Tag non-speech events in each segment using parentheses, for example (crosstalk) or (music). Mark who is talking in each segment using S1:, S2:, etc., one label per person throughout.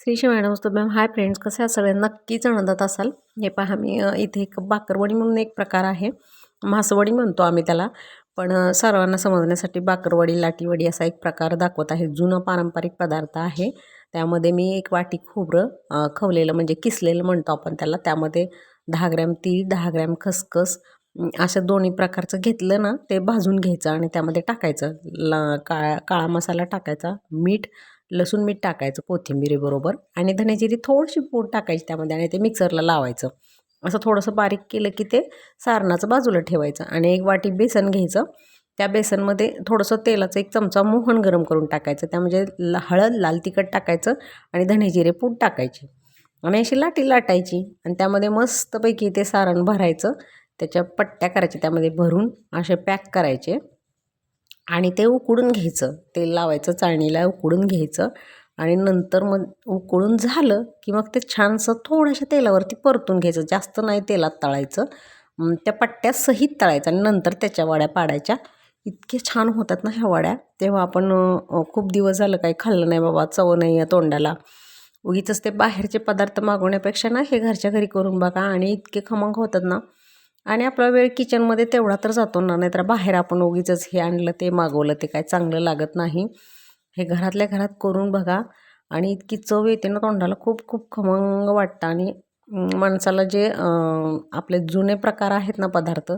S1: Shri madam नमस्ते ma'am hi friends कसे आहे? सगळे नक्कीच आनंदात असाल. हे पहा मी इथे एक बाकरवडी म्हणून एक प्रकार आहे. मासवडी म्हणतो आम्ही त्याला. पण सर्वांना समजण्यासाठी बाकरवडी लाटीवडी असा एक प्रकार दाखवत आहे. जुनं पारंपरिक पदार्थ आहे. त्यामध्ये मी एक वाटी खोबरं खवलेलं म्हणजे किसलेलं म्हणतो आपण त्याला. त्यामध्ये दहा ग्रॅम तीळ दहा ग्रॅम खसखस अशा दोन्ही प्रकारचं घेतलं ना ते भाजून घ्यायचं आणि त्यामध्ये टाकायचं. ला काळा काळा मसाला टाकायचा मीठ लसूण मीठ टाकायचं कोथिंबिरीबरोबर आणि धनेजिरी थोडीशी पूड टाकायची त्यामध्ये आणि ते मिक्सरला लावायचं. असं थोडंसं बारीक केलं की ते सारणाचं बाजूला ठेवायचं आणि एक वाटी बेसन घ्यायचं. त्या बेसनमध्ये थोडंसं तेलाचं एक चमचा मोहन गरम करून टाकायचं. त्यामध्ये ल हळद लाल तिखट टाकायचं आणि धनेजिरे पूड टाकायची. आणि अशी लाटी लाटायची आणि त्यामध्ये मस्तपैकी ते सारण भरायचं. त्याच्या पट्ट्या करायच्या त्यामध्ये भरून असे पॅक करायचे. आणि ते उकडून घ्यायचं. तेल लावायचं चाळणीला उकडून घ्यायचं आणि नंतर मग उकळून झालं की मग ते छानसं थोड्याशा तेलावरती परतून घ्यायचं. जास्त नाही तेलात तळायचं. त्या पट्ट्या सहित तळायचं आणि नंतर त्याच्या वड्या पाडायच्या. इतके छान होतात ना ह्या वड्या. तेव्हा आपण खूप दिवस झालं काही खाल्लं नाही बाबा चव नाही आहे तोंडाला. उगीच ते बाहेरचे पदार्थ मागवण्यापेक्षा ना हे घरच्या घरी करून बघा आणि इतके खमंग होतात ना. आणि आपला वेळ किचनमध्ये तेवढा तर जातो ना नाहीतर बाहेर आपण उगीच हे आणलं ते मागवलं ते काय चांगलं लागत नाही. हे घरातल्या घरात करून बघा. आणि इतकी चव येते ना तोंडाला खूप खूप खमंग वाटतं. आणि माणसाला जे आपले जुने प्रकार आहेत ना पदार्थ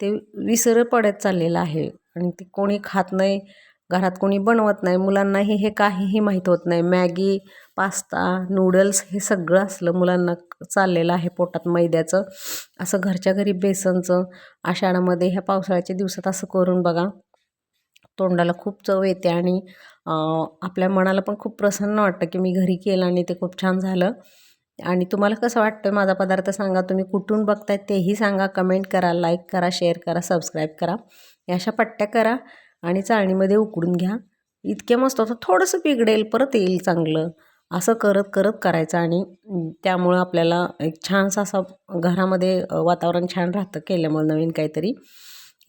S1: ते विसर पडत चाललेलं आहे. आणि ते कोणी खात नाही घरात कोणी बनवत नाही मुलांनाही हे काहीही माहीत होत नाही. मॅगी पास्ता नूडल्स हे सगळं असलं मुलांना चाललेलं आहे पोटात मैद्याचं. असं घरच्या घरी बेसनचं आषाढामध्ये ह्या पावसाळ्याच्या दिवसात असं करून बघा. तोंडाला खूप चव येते आणि आपल्या मनाला पण खूप प्रसन्न वाटतं की मी घरी केलं आणि ते खूप छान झालं. आणि तुम्हाला कसं वाटतं माझा पदार्थ सांगा. तुम्ही कुठून बघताय तेही सांगा. कमेंट करा लाईक करा शेअर करा सबस्क्राईब करा. या अशा पट्ट्या करा आणि चाळणीमध्ये उकडून घ्या. इतक्या मस्त होतं थोडंसं बिघडेल परत येईल चांगलं. असं करत करत करायचं आणि त्यामुळं आपल्याला एक छानसा असा घरामध्ये वातावरण छान राहतं केल्यामुळे नवीन काहीतरी.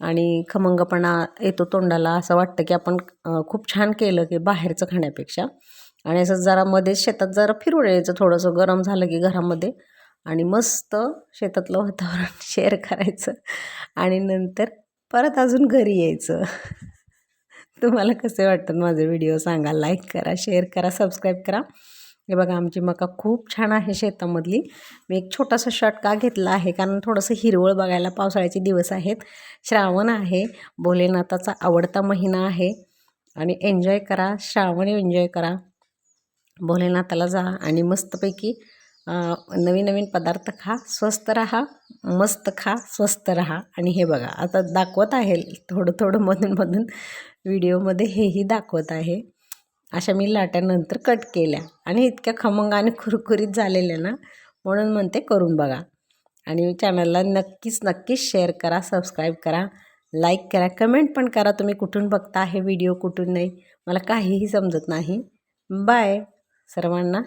S1: आणि खमंगपणा येतो तोंडाला असं वाटतं की आपण खूप छान केलं की बाहेरचं खाण्यापेक्षा. आणि असं जरा मध्ये शेतात जरा फिरून यायचं थोडंसं गरम झालं की घरामध्ये आणि मस्त शेतातलं वातावरण (laughs) शेअर करायचं आणि नंतर परत अजून घरी यायचं. तुम्हाला कसे वाटतात माझे व्हिडिओ सांगा लाईक करा शेअर करा सबस्क्राईब करा. हे बघा आमची मका खूप छान आहे शेतामधली. मी एक छोटासा शॉट का घेतला आहे कारण थोडंसं हिरवळ बघायला पावसाळ्याचे दिवस आहेत. श्रावण आहे भोलेनाथाचा आवडता महिना आहे. आणि एन्जॉय करा श्रावण एन्जॉय करा. भोलेनाथाला जा आणि मस्तपैकी नवीन नवीन पदार्थ खा स्वस्त राहा मस्त खा स्वस्त राहा. आणि हे बघा आता दाखवत आहे थोडं थोडं मधून मधून. व्हिडिओमध्ये हेही दाखवत आहे. अशा मी लाट्यानंतर कट केल्या. आणि इतक्या खमंग आणि खुरखुरीत झालेल्या ना म्हणून म्हणते करून बघा. आणि चॅनलला नक्कीच नक्कीच शेअर करा सबस्क्राईब करा लाईक करा कमेंट पण करा. तुम्ही कुठून बघता हे व्हिडिओ कुठून नाही मला काहीही समजत नाही. बाय सर्वांना